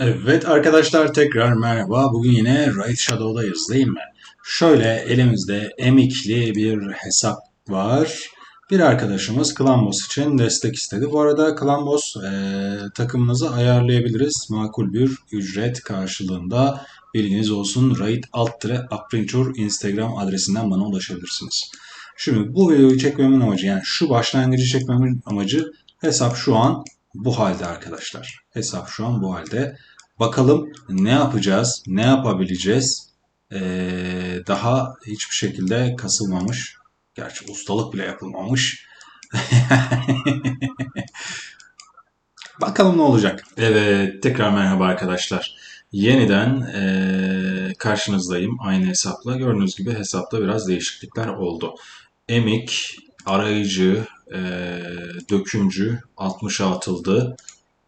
Evet arkadaşlar tekrar merhaba. Bugün yine Raid Shadow'dayız değil mi? Şöyle elimizde emikli bir hesap var. Bir arkadaşımız Klambos için destek istedi. Bu arada Klambos e, takımınızı ayarlayabiliriz. Makul bir ücret karşılığında bilginiz olsun. Raid alt Aprinture Instagram adresinden bana ulaşabilirsiniz. Şimdi bu videoyu çekmemin amacı yani şu başlangıcı çekmemin amacı hesap şu an bu halde arkadaşlar. Hesap şu an bu halde. Bakalım ne yapacağız, ne yapabileceğiz. Ee, daha hiçbir şekilde kasılmamış. Gerçi ustalık bile yapılmamış. Bakalım ne olacak. Evet, tekrar merhaba arkadaşlar. Yeniden ee, karşınızdayım aynı hesapla. Gördüğünüz gibi hesapta biraz değişiklikler oldu. Emik, arayıcı, ee, dökümcü 60'a atıldı.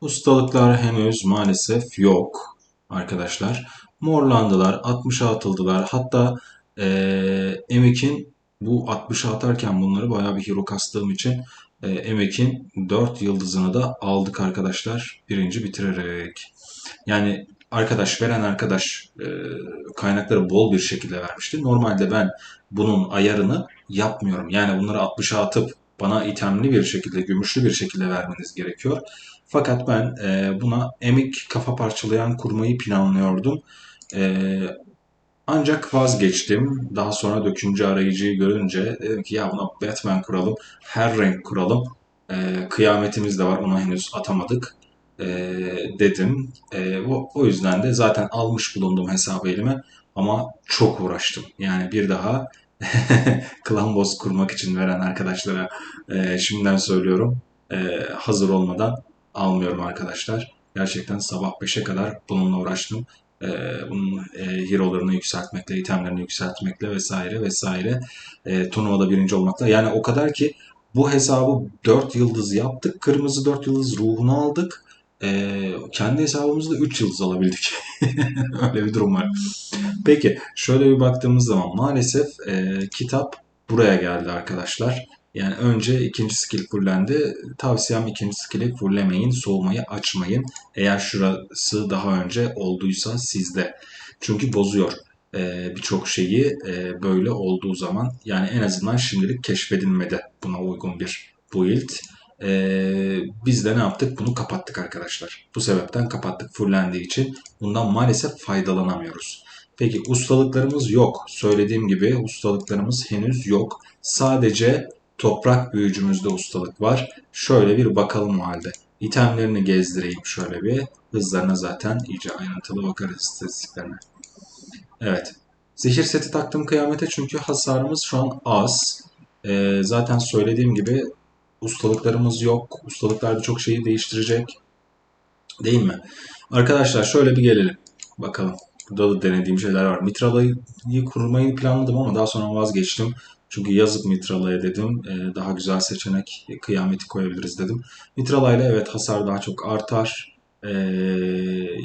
Ustalıklar henüz maalesef yok arkadaşlar. Morlandılar, 60'a atıldılar. Hatta eee Emek'in bu 60'a atarken bunları bayağı bir hero kastığım için e, Emek'in 4 yıldızını da aldık arkadaşlar. Birinci bitirerek. Yani arkadaş veren arkadaş e, kaynakları bol bir şekilde vermişti. Normalde ben bunun ayarını yapmıyorum. Yani bunları 60'a atıp bana itemli bir şekilde, gümüşlü bir şekilde vermeniz gerekiyor. Fakat ben e, buna emik kafa parçalayan kurmayı planlıyordum. E, ancak vazgeçtim. Daha sonra dökümcü arayıcıyı görünce dedim ki ya buna Batman kuralım, her renk kuralım. Kıyametimiz de var, onu henüz atamadık e, dedim. E, o, o yüzden de zaten almış bulundum hesabı elime ama çok uğraştım. Yani bir daha klan kurmak için veren arkadaşlara e, şimdiden söylüyorum e, hazır olmadan almıyorum arkadaşlar. Gerçekten sabah 5'e kadar bununla uğraştım. E, bunun e, hero'larını yükseltmekle, itemlerini yükseltmekle vesaire vesaire. E, turnuvada birinci olmakla. Yani o kadar ki bu hesabı 4 yıldız yaptık. Kırmızı 4 yıldız ruhunu aldık. E, kendi hesabımızda 3 yıldız alabildik. Öyle bir durum var. Peki şöyle bir baktığımız zaman maalesef e, kitap buraya geldi arkadaşlar. Yani önce ikinci skill fullendi. Tavsiyem ikinci skill'i fulllemeyin, soğumayı açmayın. Eğer şurası daha önce olduysa sizde. Çünkü bozuyor e, birçok şeyi e, böyle olduğu zaman. Yani en azından şimdilik keşfedilmedi buna uygun bir build. E, biz de ne yaptık? Bunu kapattık arkadaşlar. Bu sebepten kapattık fullendiği için. Bundan maalesef faydalanamıyoruz. Peki ustalıklarımız yok. Söylediğim gibi ustalıklarımız henüz yok. Sadece toprak büyücümüzde ustalık var. Şöyle bir bakalım o halde. İtemlerini gezdireyim şöyle bir. Hızlarına zaten iyice ayrıntılı bakarız istatistiklerine. Evet. Zehir seti taktım kıyamete çünkü hasarımız şu an az. Ee, zaten söylediğim gibi ustalıklarımız yok. Ustalıklar birçok şeyi değiştirecek. Değil mi? Arkadaşlar şöyle bir gelelim. Bakalım. Burada da denediğim şeyler var. Mitralayı kurmayı planladım ama daha sonra vazgeçtim. Çünkü yazık Mitrala'ya dedim. E, daha güzel seçenek kıyameti koyabiliriz dedim. Mitrala ile evet hasar daha çok artar. E,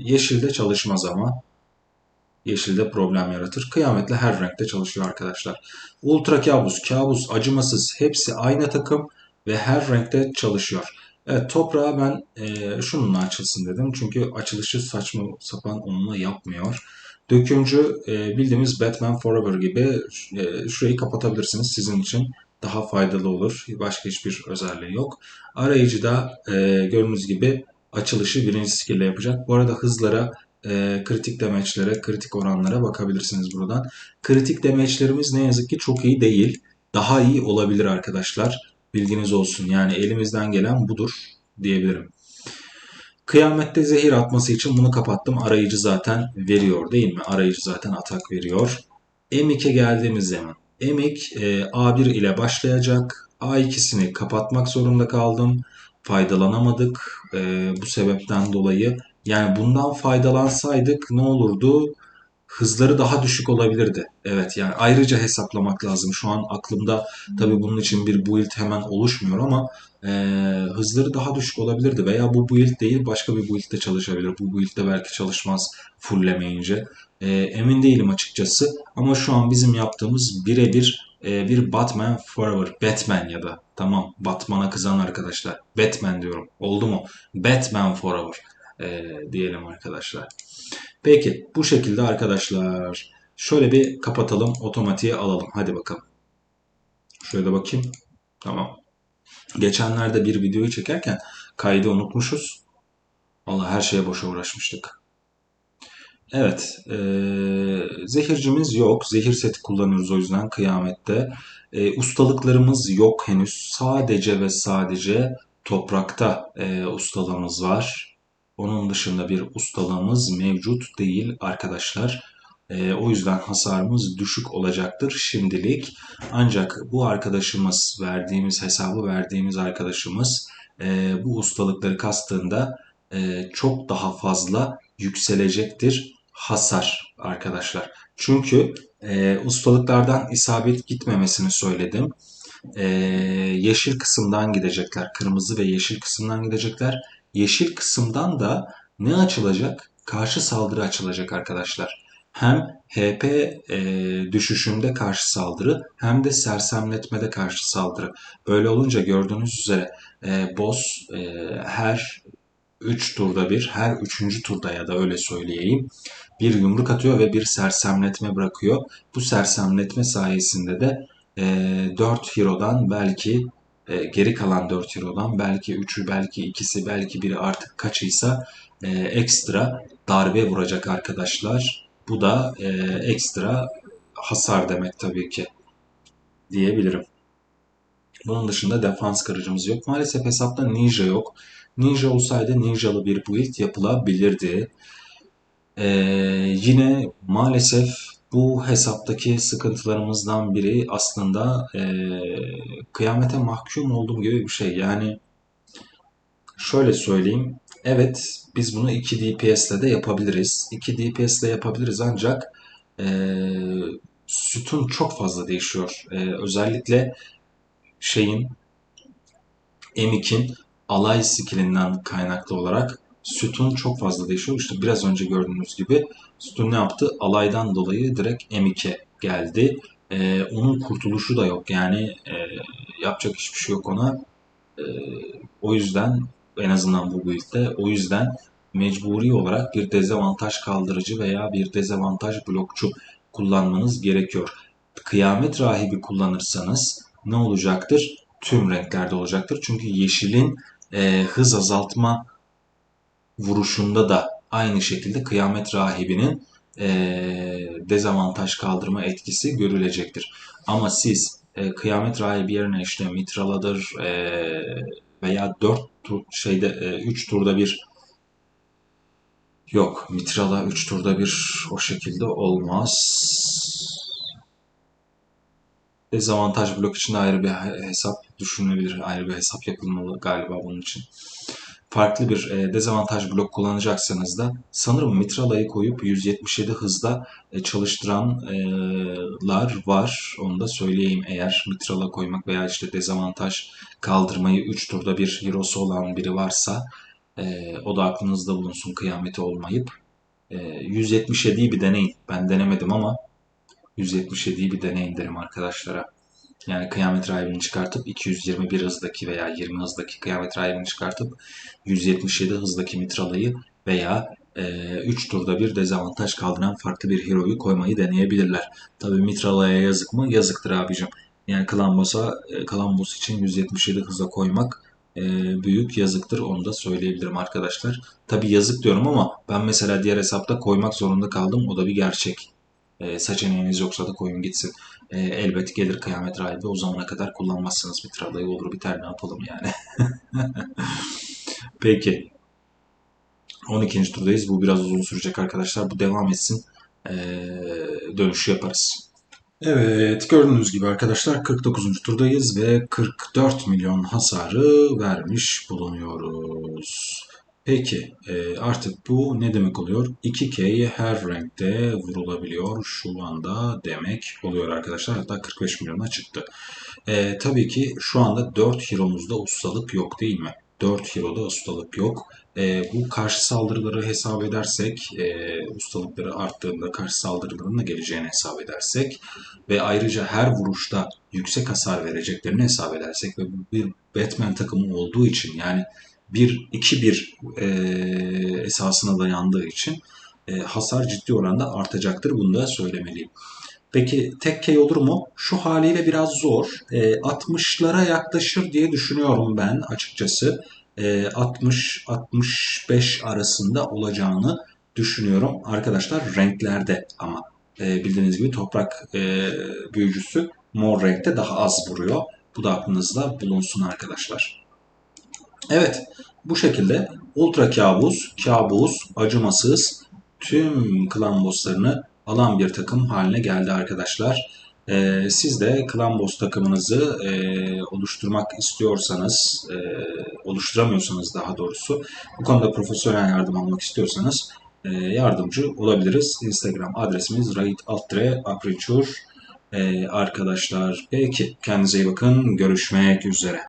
yeşilde çalışmaz ama. Yeşilde problem yaratır. Kıyametle her renkte çalışıyor arkadaşlar. Ultra kabus, kabus, acımasız hepsi aynı takım ve her renkte çalışıyor. Evet toprağa ben e, şununla açılsın dedim. Çünkü açılışı saçma sapan onunla yapmıyor. Dökümcü e, bildiğimiz Batman Forever gibi e, şurayı kapatabilirsiniz sizin için daha faydalı olur. Başka hiçbir özelliği yok. Arayıcı da e, gördüğünüz gibi açılışı birinci skill yapacak. Bu arada hızlara, e, kritik demeçlere, kritik oranlara bakabilirsiniz buradan. Kritik demeçlerimiz ne yazık ki çok iyi değil. Daha iyi olabilir arkadaşlar. Bilginiz olsun. Yani elimizden gelen budur diyebilirim. Kıyamette zehir atması için bunu kapattım. Arayıcı zaten veriyor değil mi? Arayıcı zaten atak veriyor. M2'e geldiğimiz zaman M2 e, A1 ile başlayacak. A2'sini kapatmak zorunda kaldım. Faydalanamadık e, bu sebepten dolayı. Yani bundan faydalansaydık ne olurdu? Hızları daha düşük olabilirdi. Evet yani ayrıca hesaplamak lazım. Şu an aklımda tabii bunun için bir build hemen oluşmuyor ama e, hızları daha düşük olabilirdi. Veya bu build değil başka bir build'de çalışabilir. Bu build'de belki çalışmaz fulllemeyince. E, emin değilim açıkçası. Ama şu an bizim yaptığımız birebir e, bir Batman Forever. Batman ya da tamam Batman'a kızan arkadaşlar. Batman diyorum. Oldu mu? Batman Forever. e, diyelim arkadaşlar. Peki bu şekilde arkadaşlar. Şöyle bir kapatalım otomatiğe alalım. Hadi bakalım. Şöyle bakayım. Tamam. Geçenlerde bir videoyu çekerken kaydı unutmuşuz. Allah her şeye boşa uğraşmıştık. Evet, e, zehircimiz yok. Zehir seti kullanıyoruz o yüzden kıyamette. E, ustalıklarımız yok henüz. Sadece ve sadece toprakta e, ustalığımız var. Onun dışında bir ustalığımız mevcut değil arkadaşlar. E, o yüzden hasarımız düşük olacaktır şimdilik. Ancak bu arkadaşımız, verdiğimiz hesabı verdiğimiz arkadaşımız e, bu ustalıkları kastığında e, çok daha fazla yükselecektir hasar arkadaşlar. Çünkü e, ustalıklardan isabet gitmemesini söyledim. E, yeşil kısımdan gidecekler. Kırmızı ve yeşil kısımdan gidecekler. Yeşil kısımdan da ne açılacak? Karşı saldırı açılacak arkadaşlar. Hem HP e, düşüşünde karşı saldırı hem de sersemletmede karşı saldırı. Böyle olunca gördüğünüz üzere e, boss e, her 3 turda bir, her 3. turda ya da öyle söyleyeyim bir yumruk atıyor ve bir sersemletme bırakıyor. Bu sersemletme sayesinde de e, 4 hero'dan belki e, geri kalan 4 hero'dan belki 3'ü belki ikisi belki biri artık kaçıysa e, ekstra darbe vuracak arkadaşlar. Bu da e, ekstra hasar demek tabii ki diyebilirim. Bunun dışında defans kırıcımız yok. Maalesef hesapta ninja yok. Ninja olsaydı ninjalı bir build yapılabilirdi. Ee, yine maalesef bu hesaptaki sıkıntılarımızdan biri aslında e, kıyamete mahkum olduğum gibi bir şey. Yani şöyle söyleyeyim. Evet biz bunu 2 DPS ile de yapabiliriz. 2 DPS ile yapabiliriz ancak e, sütun çok fazla değişiyor. E, özellikle şeyin M2'in alay skillinden kaynaklı olarak sütun çok fazla değişiyor. İşte biraz önce gördüğünüz gibi sütun ne yaptı? Alaydan dolayı direkt M2 geldi. Ee, onun kurtuluşu da yok. Yani e, yapacak hiçbir şey yok ona. E, o yüzden en azından bu build'de o yüzden mecburi olarak bir dezavantaj kaldırıcı veya bir dezavantaj blokçu kullanmanız gerekiyor. Kıyamet rahibi kullanırsanız ne olacaktır? Tüm renklerde olacaktır. Çünkü yeşilin e, hız azaltma vuruşunda da aynı şekilde kıyamet rahibinin e, dezavantaj kaldırma etkisi görülecektir. Ama siz e, kıyamet rahibi yerine işte mitraladır e, veya 4 tur şeyde e, 3 turda bir yok mitrala 3 turda bir o şekilde olmaz. Dezavantaj blok için ayrı bir hesap düşünülebilir. Ayrı bir hesap yapılmalı galiba bunun için farklı bir e, dezavantaj blok kullanacaksanız da sanırım Mitrala'yı koyup 177 hızda e, çalıştıranlar var. Onu da söyleyeyim eğer Mitrala koymak veya işte dezavantaj kaldırmayı 3 turda bir hero'su olan biri varsa e, o da aklınızda bulunsun kıyameti olmayıp. E, 177'yi bir deneyin. Ben denemedim ama 177'yi bir deneyin derim arkadaşlara. Yani kıyamet rahibini çıkartıp 221 hızdaki veya 20 hızdaki kıyamet rahibini çıkartıp 177 hızdaki mitralayı veya e, 3 turda bir dezavantaj kaldıran farklı bir hero'yu koymayı deneyebilirler. Tabi mitralaya yazık mı? Yazıktır abicim. Yani Klambos'a, e, Klambos için 177 hıza koymak e, büyük yazıktır. Onu da söyleyebilirim arkadaşlar. Tabi yazık diyorum ama ben mesela diğer hesapta koymak zorunda kaldım. O da bir gerçek. E, seçeneğiniz yoksa da koyun gitsin. E, elbet gelir kıyamet rahibi. O zamana kadar kullanmazsınız bir tralayı olur biter ne yapalım yani. Peki. 12. turdayız. Bu biraz uzun sürecek arkadaşlar. Bu devam etsin. E, dönüşü yaparız. Evet gördüğünüz gibi arkadaşlar 49. turdayız ve 44 milyon hasarı vermiş bulunuyoruz. Peki e, artık bu ne demek oluyor? 2K her renkte vurulabiliyor şu anda demek oluyor arkadaşlar. Hatta 45 milyona çıktı. E, tabii ki şu anda 4 hero'muzda ustalık yok değil mi? 4 hero'da ustalık yok. E, bu karşı saldırıları hesap edersek, e, ustalıkları arttığında karşı saldırıların da geleceğini hesap edersek ve ayrıca her vuruşta yüksek hasar vereceklerini hesap edersek ve bir Batman takımı olduğu için yani 1-2-1 e, esasına dayandığı için e, hasar ciddi oranda artacaktır. Bunu da söylemeliyim. Peki tek K olur mu? Şu haliyle biraz zor. E, 60'lara yaklaşır diye düşünüyorum ben açıkçası. E, 60-65 arasında olacağını düşünüyorum. Arkadaşlar renklerde ama e, bildiğiniz gibi toprak e, büyücüsü mor renkte daha az vuruyor. Bu da aklınızda bulunsun arkadaşlar. Evet bu şekilde ultra kabus, kabus, acımasız tüm klan bosslarını alan bir takım haline geldi arkadaşlar. Ee, siz de klan boss takımınızı e, oluşturmak istiyorsanız, e, oluşturamıyorsanız daha doğrusu bu konuda profesyonel yardım almak istiyorsanız e, yardımcı olabiliriz. Instagram adresimiz Raid Altre. Ee, arkadaşlar peki kendinize iyi bakın. Görüşmek üzere.